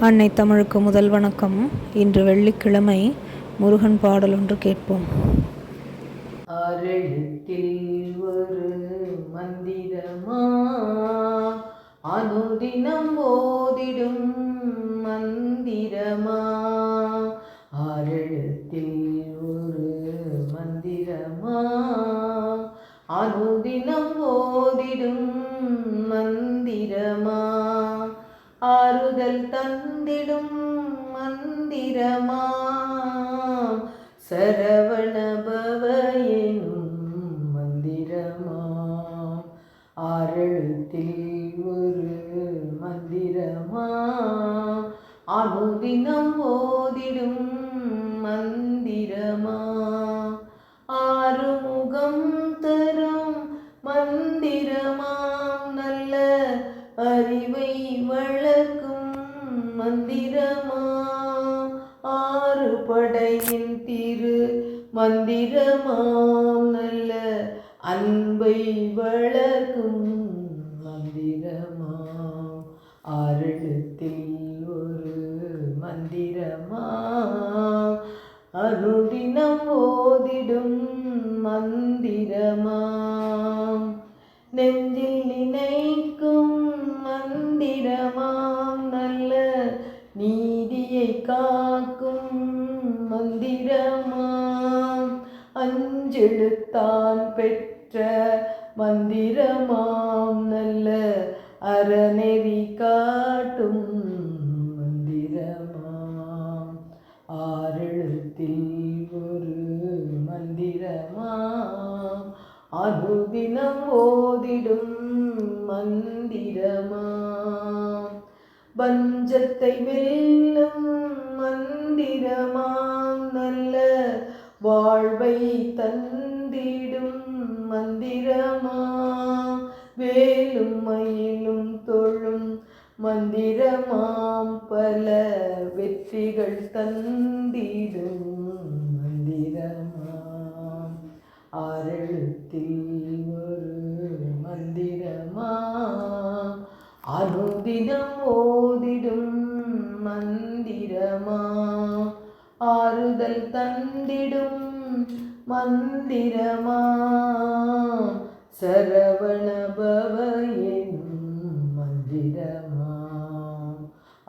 அன்னை தமிழுக்கு முதல் வணக்கம். இன்று வெள்ளிக்கிழமை முருகன் பாடல் ஒன்று கேட்போம். ஒரு மந்திரமா? அனுதினம் ஓதிடும் மந்திரமா? ஆறெழுத்தில் ஒரு மந்திரமா? அனுதினம் ஓதிடும் மந்திரமா? ஆறுதல் தந்திடும் மந்திரமாம் சரவணபவ எனும் மந்திரமா? ஆறெழுத்தில் ஒரு மந்திரமாம் அனுதினம் ஓதிடும் மந்திர மந்திரமா ஆறு படையின் திரு மந்திரமாம். நல்ல அன்பை வளர்க்கும் மந்திரமாம். ஆருடத்தில் ஒரு மந்திரமா அருதினம் ஓதிடும் மந்திரமாம் நீதியை காக்கும் மந்திரமாம் அஞ்செழுத்தான் பெற்ற மந்திரமாம் நல்ல அறநெறி காட்டும் மந்திரமாம் ஆறெழுத்தில் ஒரு மந்திரமாம் அனுதினம் ஓதிடும் மந்திரமாம் பஞ்சத்தை வெல்லும் மந்திரமாம் நல்ல வாழ்வை தந்திடும் மந்திரமாம். வேலும் மயிலும் தொழும் மந்திரமாம். பல வெற்றிகள் தந்திடும் மந்திரமாம். ஆறெழுத்தில் ஒரு மந்திரமாம். அனுதினம் ஓதிடும் ஆறுதல் தந்திடும் மந்திரமா? சரவணபவ எனும் மந்திரமா?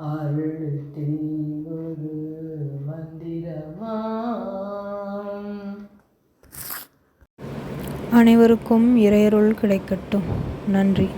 ஆறெழுத்தில் ஒரு மந்திரமா? அனைவருக்கும் இறையருள் கிடைக்கட்டும். நன்றி.